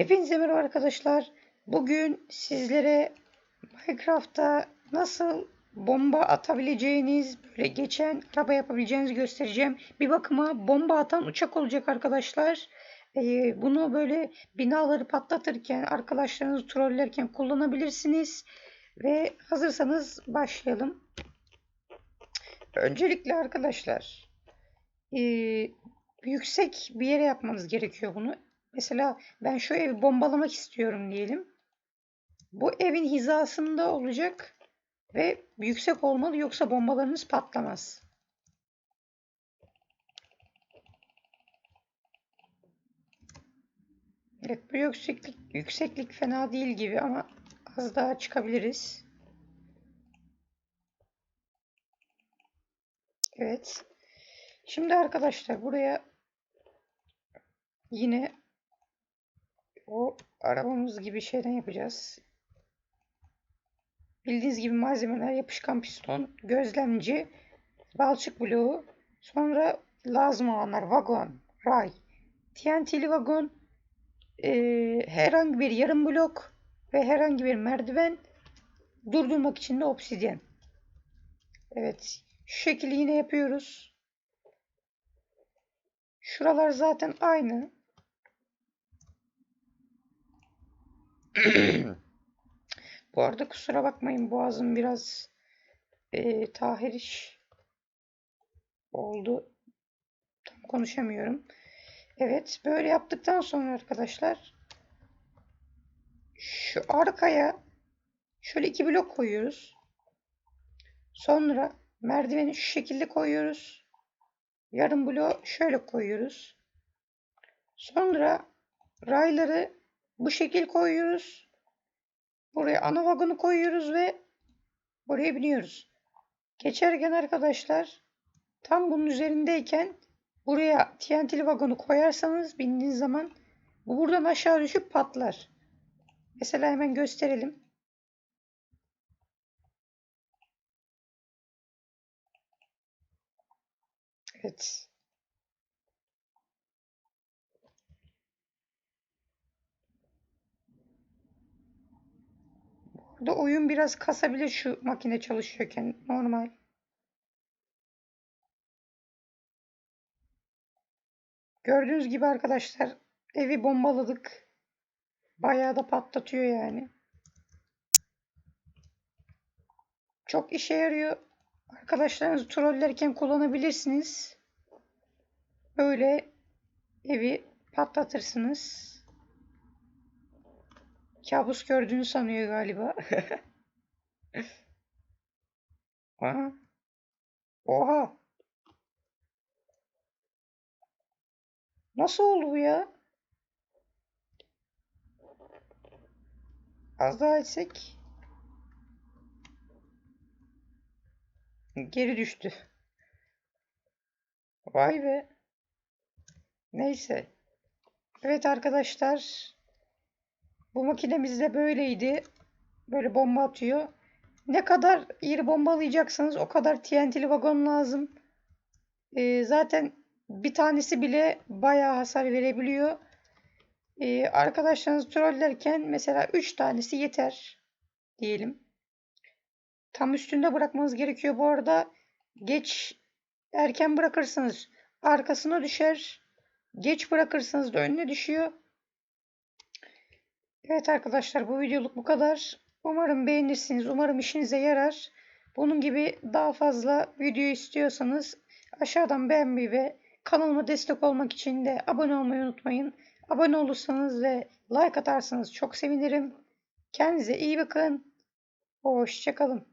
Hepinize merhaba arkadaşlar. Bugün sizlere Minecraft'ta nasıl bomba atabileceğiniz, böyle geçen araba yapabileceğinizi göstereceğim. Bir bakıma bomba atan uçak olacak arkadaşlar. Ee, bunu böyle binaları patlatırken, arkadaşlarınızı trollerken kullanabilirsiniz. Ve hazırsanız başlayalım. Öncelikle arkadaşlar, ee, yüksek bir yere yapmanız gerekiyor bunu. Mesela ben şu evi bombalamak istiyorum diyelim. Bu evin hizasında olacak ve yüksek olmalı yoksa bombalarınız patlamaz. Evet bu yükseklik, yükseklik fena değil gibi ama az daha çıkabiliriz. Evet. Şimdi arkadaşlar buraya yine o arabamız gibi şeyden yapacağız. Bildiğiniz gibi malzemeler yapışkan piston, gözlemci, balçık bloğu, sonra lazım olanlar vagon, ray, TNT'li vagon, e, herhangi bir yarım blok ve herhangi bir merdiven, durdurmak için de obsidyen. Evet, şu şekilde yine yapıyoruz. Şuralar zaten aynı. Bu arada kusura bakmayın boğazım biraz e, tahriş oldu. Tam konuşamıyorum. Evet böyle yaptıktan sonra arkadaşlar şu arkaya şöyle iki blok koyuyoruz. Sonra merdiveni şu şekilde koyuyoruz. Yarım bloğu şöyle koyuyoruz. Sonra rayları bu şekil koyuyoruz. Buraya ana vagonu koyuyoruz ve buraya biniyoruz. Geçerken arkadaşlar tam bunun üzerindeyken buraya TNT'li vagonu koyarsanız bindiğiniz zaman bu buradan aşağı düşüp patlar. Mesela hemen gösterelim. Evet. Burada oyun biraz kasabilir şu makine çalışıyorken. Normal. Gördüğünüz gibi arkadaşlar evi bombaladık. Bayağı da patlatıyor yani. Çok işe yarıyor. Arkadaşlarınızı trollerken kullanabilirsiniz. Böyle evi patlatırsınız. Kabus gördüğünü sanıyor galiba. Aha. Oha. Nasıl oldu bu ya? Az daha etsek. Geri düştü. Vay be. Neyse. Evet arkadaşlar. Bu makinemiz de böyleydi. Böyle bomba atıyor. Ne kadar iri bombalayacaksanız o kadar TNT'li vagon lazım. Ee, zaten bir tanesi bile bayağı hasar verebiliyor. Ee, arkadaşlarınızı trollerken mesela 3 tanesi yeter diyelim. Tam üstünde bırakmanız gerekiyor. Bu arada geç erken bırakırsanız arkasına düşer. Geç bırakırsanız da önüne düşüyor. Evet arkadaşlar bu videoluk bu kadar. Umarım beğenirsiniz. Umarım işinize yarar. Bunun gibi daha fazla video istiyorsanız aşağıdan beğenmeyi ve kanalıma destek olmak için de abone olmayı unutmayın. Abone olursanız ve like atarsanız çok sevinirim. Kendinize iyi bakın. Hoşçakalın.